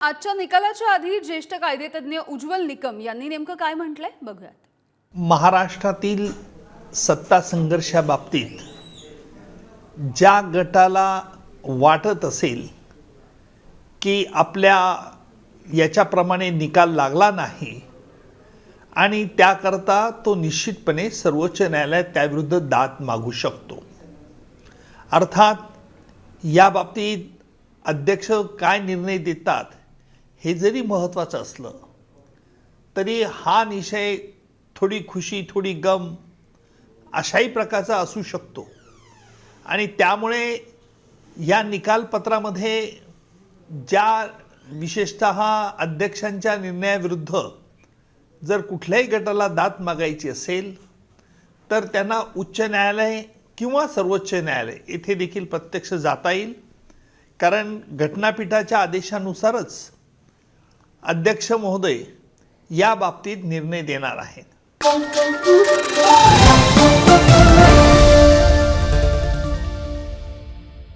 आजच्या निकालाच्या आधी ज्येष्ठ कायदेतज्ञ उज्ज्वल निकम यांनी नेमकं काय म्हटलंय? बघूयात. महाराष्ट्रातील सत्ता संघर्षाबाबतीत ज्या गटाला वाटत असेल की आपल्या याच्याप्रमाणे निकाल लागला नाही आणि त्याकरता तो निश्चितपणे सर्वोच्च न्यायालयात त्याविरुद्ध दाद मागू शकतो. अर्थात या बाबतीत अध्यक्ष काय निर्णय देतात हे जरी महत्त्वाचं असलं तरी हा निषय थोडी खुशी थोडी गम अशाही प्रकारचा असू शकतो. आणि त्यामुळे या निकालपत्रामध्ये ज्या विशेषत अध्यक्षांच्या निर्णयाविरुद्ध जर कुठल्याही गटाला दात मागायची असेल तर त्यांना उच्च न्यायालय किंवा सर्वोच्च न्यायालय येथे देखील प्रत्यक्ष जाता येईल. कारण घटनापीठाच्या आदेशानुसारच अध्यक्ष महोदय या बाबतीत निर्णय देणार आहेत.